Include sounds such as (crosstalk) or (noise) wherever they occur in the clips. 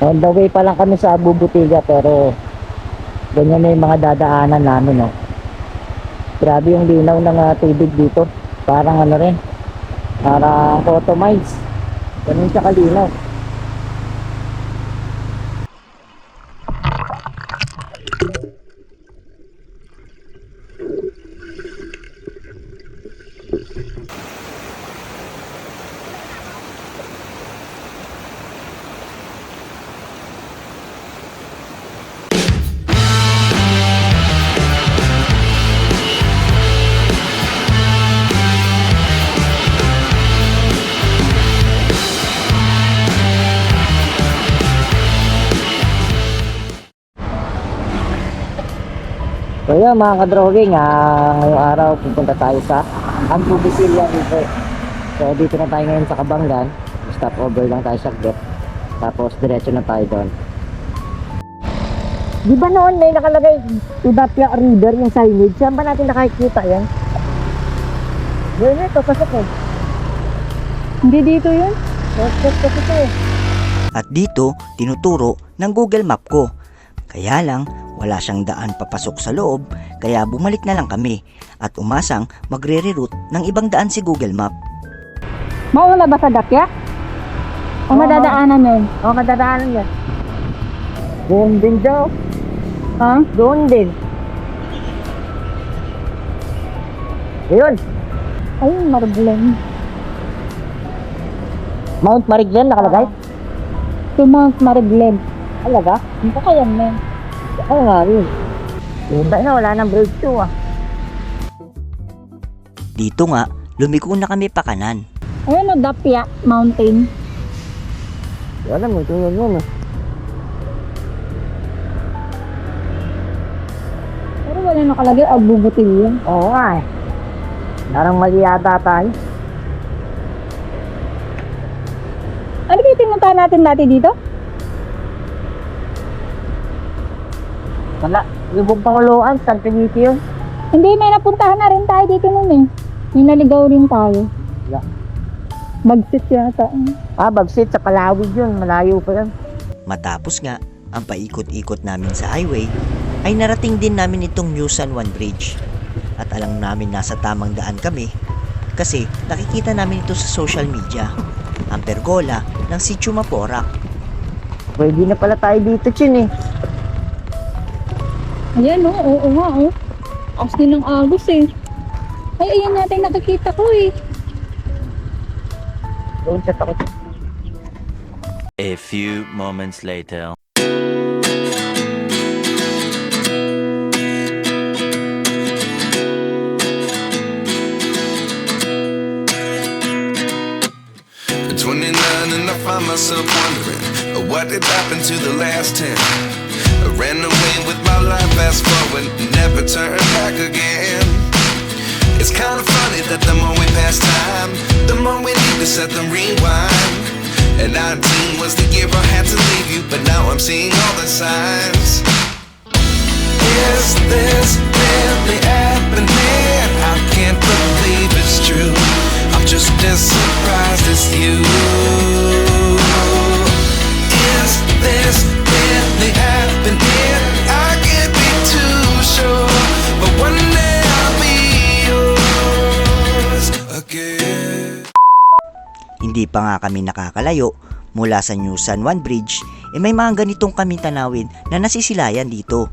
On the way pa lang kami sa Bubutiga pero ganyan na yung mga dadaanan namin no. Grabe yung linaw ng ah, tubig dito. Parang ano rin. Parang photomize. Ganun siya kalinaw. So yun mga kadroging, ah, ngayong araw pupunta tayo sa Antubisilya River. So dito na tayo ngayon sa Kabangan. Stop over lang tayo sa Gap. Tapos diretso na tayo doon. Di ba noon may nakalagay Udapia River yung signage? Saan ba natin nakikita yan? Yun ito, pasok eh. Hindi dito yun. Pasok kasi ito eh. At dito, tinuturo ng Google Map ko. Kaya lang, wala siyang daan papasok sa loob, kaya bumalik na lang kami at umasang magre-reroute ng ibang daan si Google Map. Mauna ba sa Dakya? O Oo. madadaanan yun? O, kadadaanan yan. Doon din daw. Ha? Doon din. Ayun. Ayun, Marblen. Mount Mariglan nakalagay? To Mount Marblen. Talaga? Hindi ko kaya men. Oo nga rin. Yung ba na wala nang breakthrough ah. Dito nga, lumiko na kami pa kanan. Ayun o, Dapya Mountain. Wala mo, ito yun yun ah. Pero wala nakalagay, Abubutil yan. Oo nga eh. Parang mali yata tayo. Ano yung pinuntahan natin dati dito? Wala. Yung buong Panguluan, San Felipe yun. Hindi, may napuntahan na rin tayo dito nun eh. May naligaw rin tayo. Wala. Bagsit yata. Ah, Bagsit sa Palawig yun. Malayo pa yan. Matapos nga, ang paikot-ikot namin sa highway, ay narating din namin itong New San Juan Bridge. At alam namin nasa tamang daan kami kasi nakikita namin ito sa social media. Ang pergola ng Sitio Maporac. Pwede na pala tayo dito, Chin eh. Ayan o, oo nga o. As din ng agos eh. Ay, ayan natin nakikita ko eh. Doon sa takot. A few moments later. Pa nga kami nakakalayo mula sa New San Juan Bridge, eh may mga ganitong kami tanawin na nasisilayan dito.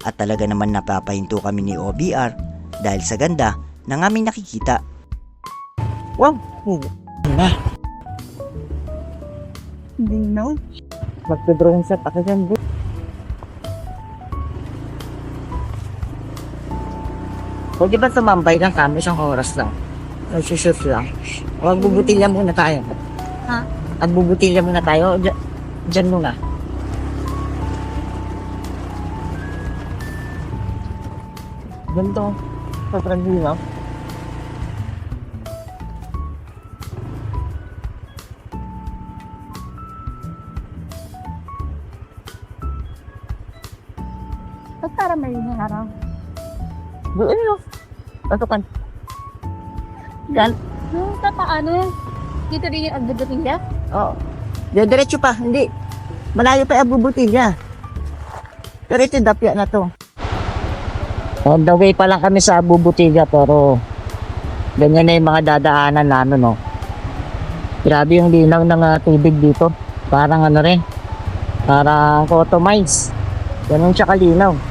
At talaga naman napapahinto kami ni OBR dahil sa ganda ng aming nakikita. Wow! Na. Hindi na. Magpe-drone shot ako dyan, bro. Pwede ba tumambay lang kami isang oras lang? Nagsushoot lang. Huwag bubutilya muna tayo. Ha? At bubutilya muna tayo. Diyan, diyan muna. Ganito. Sa Trangino. Ba't para may harang? Doon yun. Pasukan. Gan. Yung sa paano? Dito rin yung agdating niya? Oo. Oh. Diretso pa. Hindi. Malayo pa yung Abubutilya. Pero ito, dapya na to. On the way pa lang kami sa Abubutilya, pero ganyan na yung mga dadaanan namin, no. Grabe yung linaw ng ah, tubig dito. Parang ano rin, parang Cotto Mines. Ganun siya kalinaw.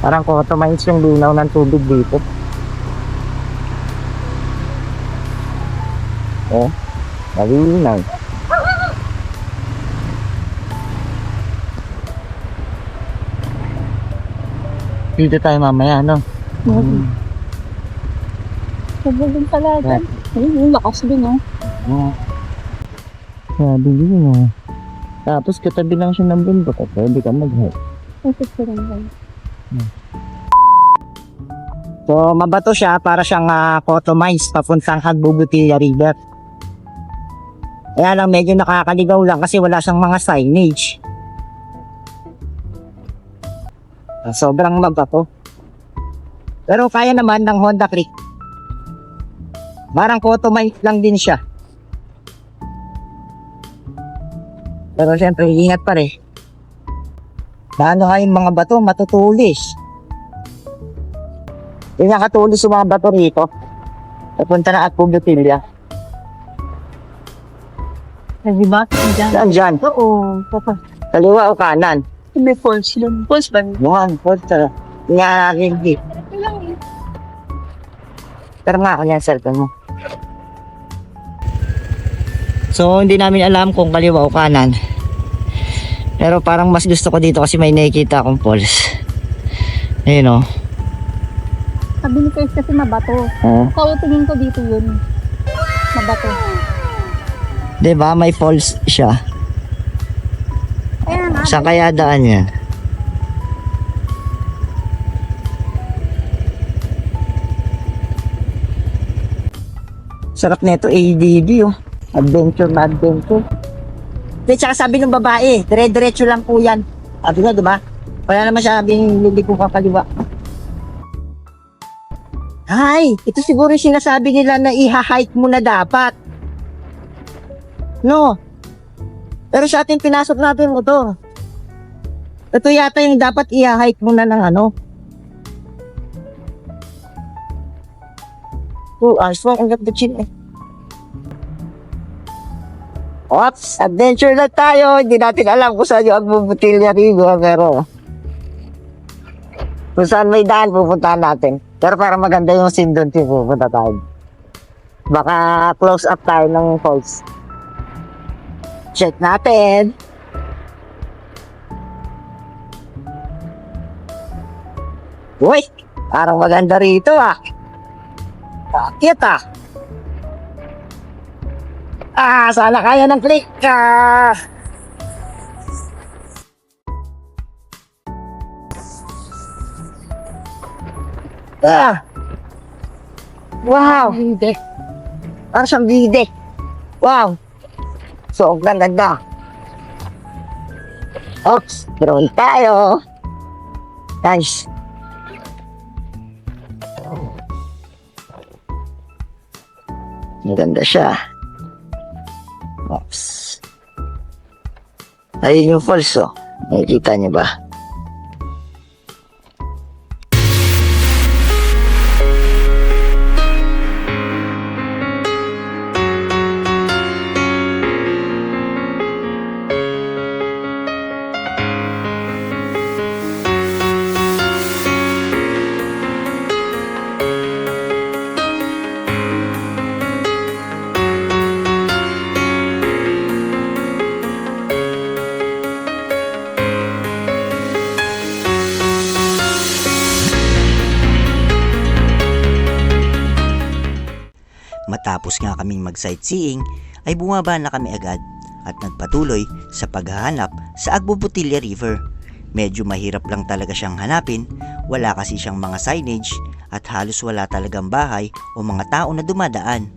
Parang Cotto Mines yung linaw ng tubig dito. Oh, malinaw. Dito tayo mamaya, no? Hmm. Sabi din pala dyan. Ayun, yung lakas din oh. Oo. Sabi yun, oh. Tapos katabi lang siya ng bundok at pwede ka mag-hike. Ay, gusto rin So, mabato siya para siyang uh, Cotto Mines papuntang Hagbubutilla River. Kaya lang medyo nakakaligaw lang kasi wala siyang mga signage. Ah, Sobrang mabato. Pero kaya naman ng Honda Click. Parang Cotto Mines lang din siya. Pero syempre, ingat pa rin. Paano nga yung mga bato? Matutulis. Yung nakatulis yung mga bato rito. Papunta na at Pubutilya. Ay, di ba? Diyan. Saan dyan? Oo. Papa. Kaliwa o kanan? May falls yun. Falls ba? Nga hindi. Ito lang eh. Pero nga ako yan, cellphone mo. So, hindi namin alam kung kaliwa o kanan. Pero parang mas gusto ko dito kasi may nakikita akong falls. Ayun o. Sabi ni Chris kasi mabato. Oh. Kaya tingin ko dito yun. Mabato. Diba? May falls siya. Kaya nga. Saan kaya daan yan? Sarap nito ADB oh. Adventure na adventure. Hindi, tsaka sabi ng babae, dire-diretso lang po yan. Sabi nga, di ba? Wala naman sabing hindi ko kakaliwa. Ay, ito siguro yung sinasabi nila na iha-hike mo na dapat. No, pero sa atin pinasok natin mo to. Ito yata yung dapat i-hike mo na ng ano. Two hours for ang ganda chin eh. Ops, adventure na tayo. Hindi natin alam kung saan yung Agbubutilya River, pero kung saan may daan, pupuntahan natin. Pero para maganda yung scene doon, pupunta tayo. Baka close up tayo ng falls. Check natin. Uy, parang maganda rito ah. Bakit ah? Ah, sana kaya ng click ah. Ah. Wow. Hindi. Parang siyang bide. Wow. So, ang ganda. Oops, drone tayo. Nice. Ang ganda siya. Ayun yung falls, oh. Nakikita niyo ba? Matapos nga kaming mag-sightseeing ay bumaba na kami agad at nagpatuloy sa paghahanap sa Agbubutilya River. Medyo mahirap lang talaga siyang hanapin, wala kasi siyang mga signage at halos wala talagang bahay o mga tao na dumadaan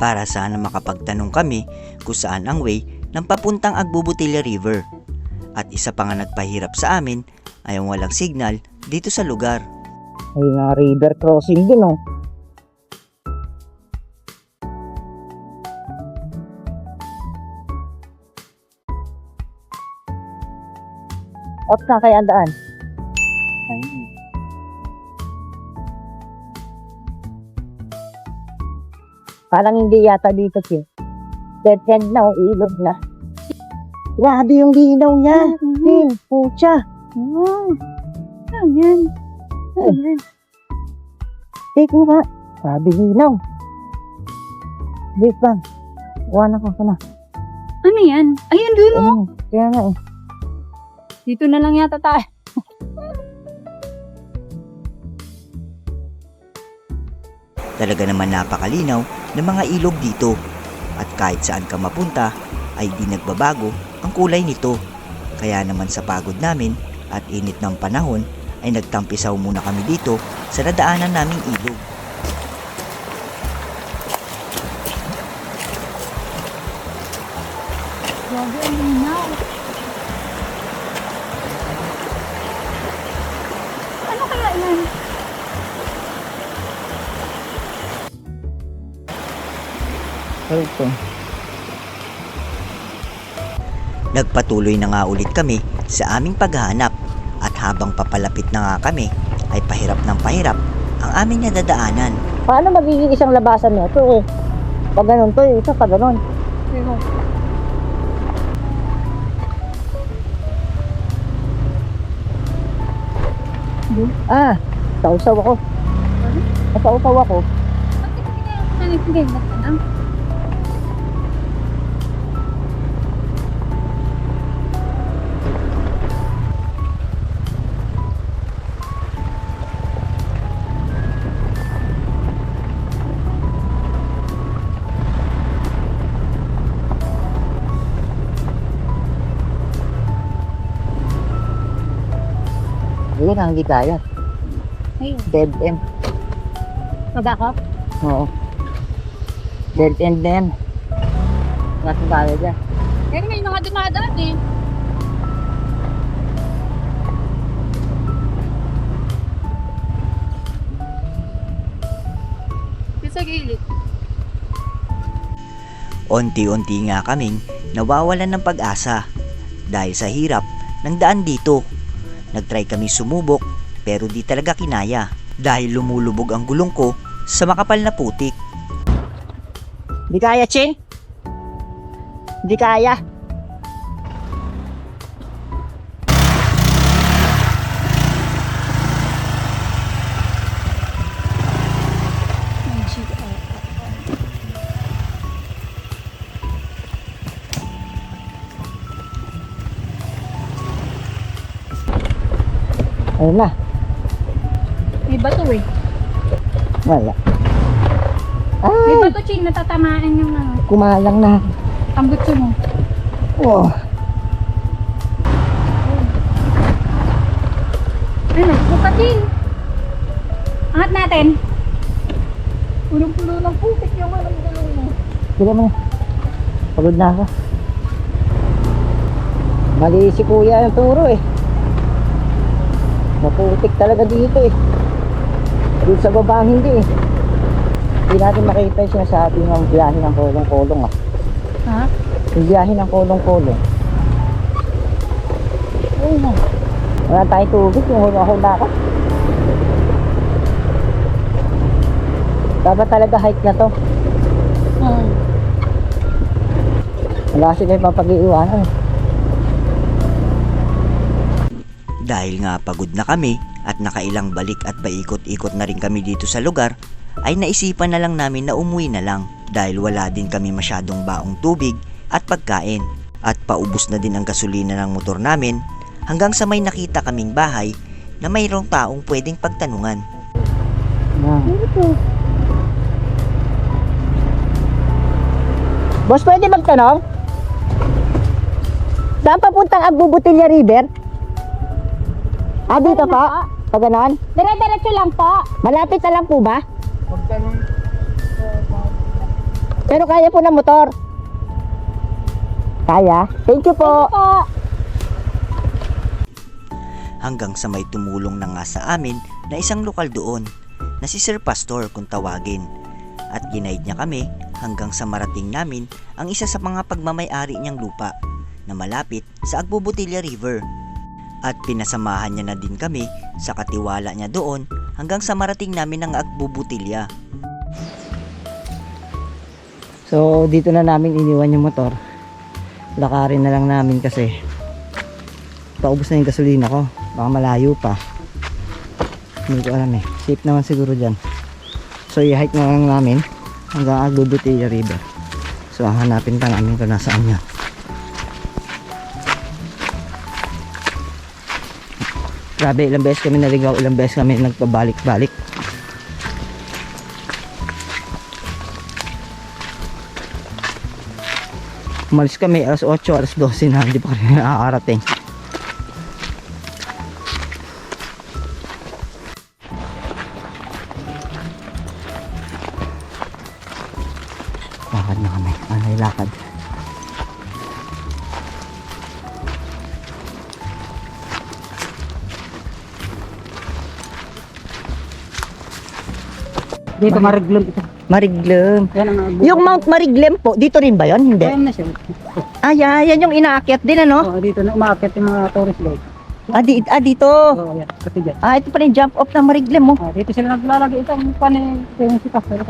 para sana makapagtanong kami kung saan ang way ng papuntang Agbubutilya River. At isa pa nga nagpahirap sa amin ay ang walang signal dito sa lugar. Ayun nga, river crossing din, oh. Off na kaya ang daan. Parang hindi yata dito siya. Dead end na, o ilog na. Grabe yung linaw niya. Tin, pucha. Wow. Ano yan? Ano yan? Take mo nga. Grabe linaw. Wait lang. Iwanan ko na. Ano yan? Ayun, dulo. Ano? Kaya nga eh. Dito na lang yata tayo. Talaga naman napakalinaw ng mga ilog dito. At kahit saan ka mapunta, ay di nagbabago ang kulay nito. Kaya naman sa pagod namin at init ng panahon, ay nagtampisaw muna kami dito sa nadaanan naming ilog. Ito. Nagpatuloy na nga ulit kami sa aming paghahanap at habang papalapit na nga kami ay pahirap ng pahirap ang aming nadadaanan. Paano magiging isang labasan nito eh? Pag ganun to, eh, isa pag ganun. Ah, sausaw ako. Sausaw ako. Ano sige, ba't ka na? Ayun ang hindi kaya. Ayun. Dead end. Baba ko? Oo. Dead end na yan. Nasa kaya dyan. Pero may mga dumadaan eh. Sa gilid. Unti-unti nga kaming nawawalan ng pag-asa dahil sa hirap ng daan dito. Nagtry kami sumubok pero di talaga kinaya dahil lumulubog ang gulong ko sa makapal na putik. Hindi kaya, Ching? Hindi kaya. Ayun na. May bato eh. Wala. May Ay, bato, Ching. Natatamaan yung ano. kumalang na. Tambutso mo. Oh. Ano? Bukatin. Angat natin. Pulong-pulo ng putik yung ano gulong mo. Sige mo. Pagod na ako. Mali si kuya yung turo eh. Maputik talaga dito eh. Dito sa baba hindi eh. Hindi natin makita yung sinasabi ng biyahe ng kolong-kolong ah. Ha? Yung biyahe ng kolong-kolong. Oo nga. Wala tayong tubig yung hula-hula ka. Dapat talaga hike na to. Hmm. Wala kasi kayo papag-iiwanan eh. Dahil nga pagod na kami at nakailang balik at paikot-ikot na rin kami dito sa lugar, ay naisipan na lang namin na umuwi na lang dahil wala din kami masyadong baong tubig at pagkain. At paubos na din ang gasolina ng motor namin hanggang sa may nakita kaming bahay na mayroong taong pwedeng pagtanungan. Boss, pwede magtanong? Saan papuntang Agbubutilya River? Ah, dito Ano po? na Pag ganon? Dire-diretso lang po. Malapit na lang po ba? Pero kaya po ng motor. Kaya? Thank you po. Po. hanggang sa may tumulong na nga sa amin na isang lokal doon na si Sir Pastor kung tawagin. At ginaid niya kami hanggang sa marating namin ang isa sa mga pagmamayari niyang lupa na malapit sa Agbubutilya River. At pinasamahan niya na din kami sa katiwala niya doon hanggang sa marating namin ang Agbubutilya. So, dito na namin iniwan yung motor. Lakarin na lang namin kasi paubos na yung gasolina ko. Baka malayo pa. Hindi ko alam eh. Safe naman siguro dyan. So, i-hike na lang namin hanggang Agbubutilla River. So, hanapin pa namin kung nasaan niya. Grabe, ilang beses kami naligaw, ilang beses kami nagpabalik-balik. Umalis kami alas 8, alas 12 na, hindi pa kami nakakarating. Lakad na kami. Yung lakad? Dito mariglom ito. Mariglem. Yan ang Yung Mount Mariglem po, dito rin ba yon? Hindi. Ayan na siya. Ah, yan, yan yung inaakyat din ano? Oo, dito na umakit yung mga tourist guide. Ah, di, ah dito. Oo, yan. Kasi dyan. Ah, ito pa rin jump off ng Mariglem mo. Ah, dito sila naglalagay ito. Ang pan yung si Pastor.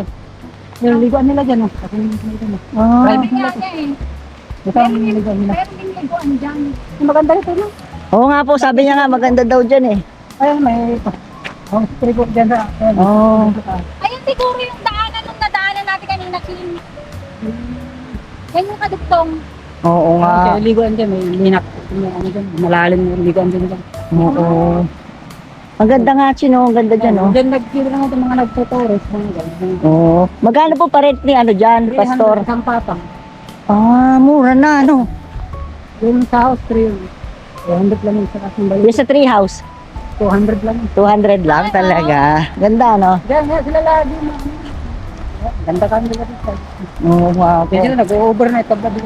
Yung liguan nila dyan. Oh. Kasi dito na. Ah, Private nila Kaya ito. ang liguan nila. Meron din liguan dyan. Yung maganda ito no? oo nga po, sabi niya nga maganda daw dyan eh. Ayun, may street book dyan sa. Oo. Ah, siguro yung daanan nung nadaanan natin kanina, Kim. Yan yung kadugtong. Oo nga. Kaya liguan dyan. May linak. May ano dyan. Malalim yung liguan dyan. dyan. Oo. Ang ganda nga, Chino. Ang ganda dyan, oh. Dyan nagkira lang ito mga nagtutourist. Mga dyan. Oo. Magkano po pa rent ni ano dyan, Pastor? Isang patang. Ah, mura na, ano? Yung sa house, 3 yun. 200 lang yung sa balik. Yung sa tree house, 200 lang. 200 lang talaga. Ganda, no? Diyan, yan, sila lagi. Ganda kami nila dito. Oo po. Kaya sila nag-overnight pag nag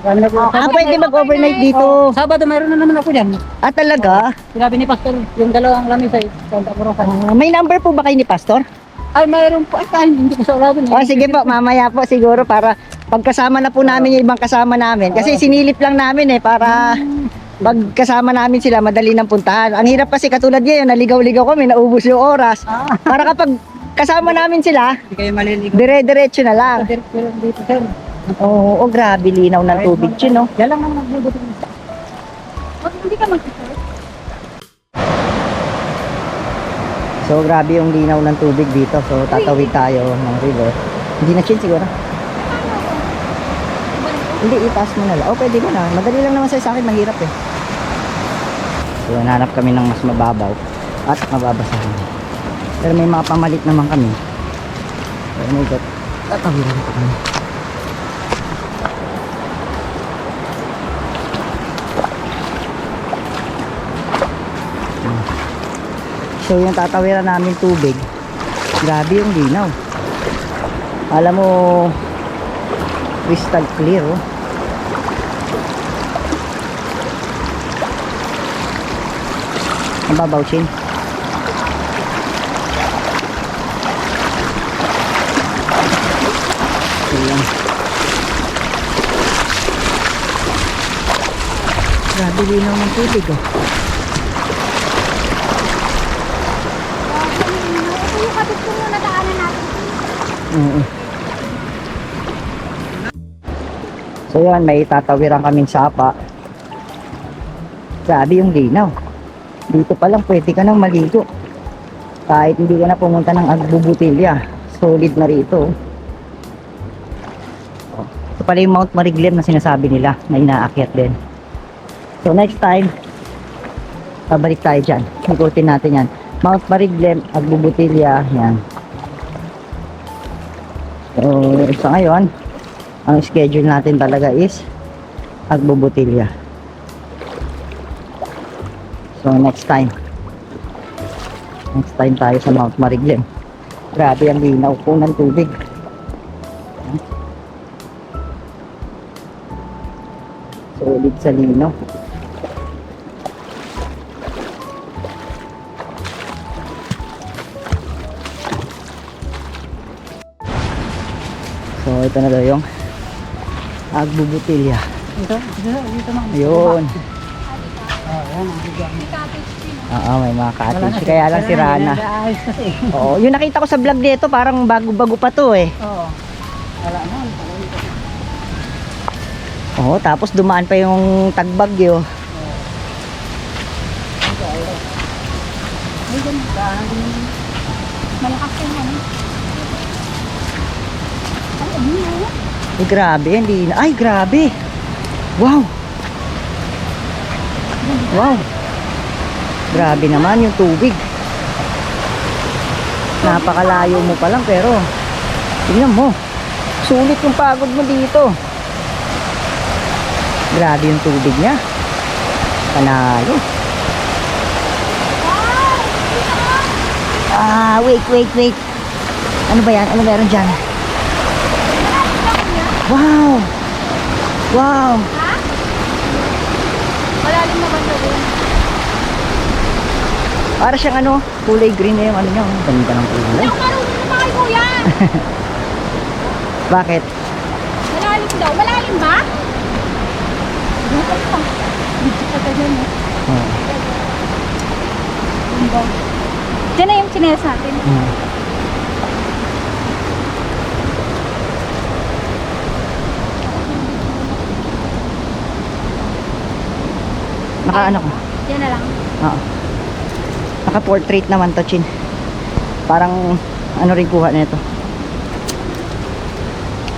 Ah, pwede mag-overnight dito. Sabado mayroon na naman ako dyan. Ah, talaga? Sinabi ni Pastor, yung dalawang lamis ay Santa Cruz. Ah, may number po ba kayo ni Pastor? Ay, mayroon po. Ay, hindi ko sa ulawin. O, sige po, mamaya po siguro para pagkasama na po namin yung ibang kasama namin. Kasi sinilip lang namin eh, para pagkasama namin sila, madali nang puntahan. Ang hirap kasi katulad ngayon, naligaw-ligaw kami, naubos yung oras. Para kapag kasama namin sila, Hindi kayo maliligo. dire-diretso na lang. Dito, dito, sir. Oo, oh, grabe, linaw ng tubig, no? Yan lang ang magbubuti. Huwag hindi ka mag-search. So, grabe yung linaw ng tubig dito. So, tatawid tayo ng river. Hindi na chin siguro. Hindi, itaas mo na lang. Oh, pwede mo na. Madali lang naman sa'yo sa akin, mahirap eh. So, hanap kami ng mas mababaw at mababasahan. Pero may mga pamalit naman kami. So, may got. Tatawiran ko kami. So, yung tatawiran namin tubig, grabe yung linaw. Alam mo, crystal clear, oh. Ang babaw, Chin. Ayan. Grabe linaw ng tubig, oh. Natin. Oo. So yan, may tatawiran kaming sapa. Grabe yung linaw. Dito pa lang pwede ka nang maligo. Kahit hindi ka na pumunta ng Agbubutilya. Solid na rito. Ito pala yung Mount Mariglem na sinasabi nila na inaakyat din. So next time, pabalik tayo dyan. Ikutin natin yan. Mount Mariglem, Agbubutilya, yan. So, sa ngayon, ang schedule natin talaga is Agbubutilya. So, next time. Next time tayo sa Mount Mariglem. Grabe ang linaw po ng tubig. Solid sa linaw. So, ito na daw yung Agbubutilya. Dito, dito, dito na. Ayun. Oh, yan ang bigyan. May cottage. Oo, may mga cottage. Kaya lang si Rana. Ayos kasi. (laughs) Oo, yung nakita ko sa vlog nito, parang bago-bago pa to eh. Oo. Wala na. Oo, tapos dumaan pa yung tagbagyo. Malakas yung ano. Ay, ano? Eh, grabe, hindi na. Ay, grabe. Wow. Wow. Grabe naman yung tubig. Napakalayo mo pa lang pero tingnan mo. Sulit yung pagod mo dito. Grabe yung tubig niya. Panalo. Ah, wait, wait, wait. Ano ba yan? Ano meron dyan? Wow! Wow! Ha? Malalim na banda doon. Para siyang ano, kulay green na yung ano niya. oh. Ganda ng kulay. Ako marunong na kuya. (laughs) Bakit? Malalim daw. Malalim ba? Oh. Diyan na yung chinelas natin. Hmm. Naka ano ko? Diyan na lang. Oo. Naka-portrait naman to, Chin. Parang ano rin kuha nito.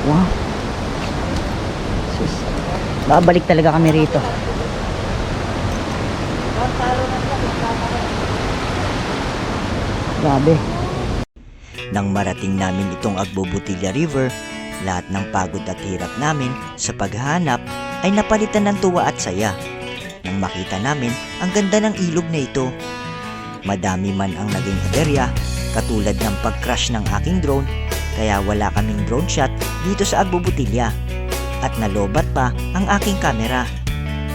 Wow. Sus. Babalik talaga kami rito. Grabe. Nang marating namin itong Agbobutilya River, lahat ng pagod at hirap namin sa paghahanap ay napalitan ng tuwa at saya. Nang makita namin ang ganda ng ilog na ito. Madami man ang naging aberya, katulad ng pag-crash ng aking drone, kaya wala kaming drone shot dito sa Agbobutilya. At nalobat pa ang aking kamera.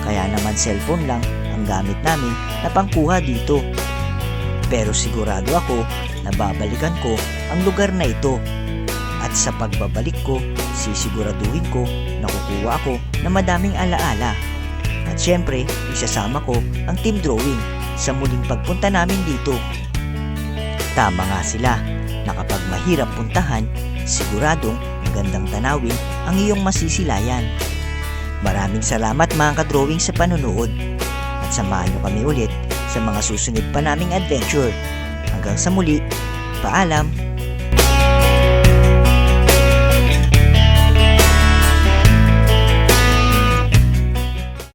Kaya naman cellphone lang ang gamit namin na pangkuha dito. Pero sigurado ako na babalikan ko ang lugar na ito. At sa pagbabalik ko, sisiguraduhin ko na kukuha ako ng madaming alaala. At syempre, isasama ko ang team drawing sa muling pagpunta namin dito. Tama nga sila na kapag mahirap puntahan, siguradong magandang tanawin ang iyong masisilayan. Maraming salamat mga ka-drawing sa panonood at samahan nyo kami ulit sa mga susunod pa naming adventure. Hanggang sa muli, paalam!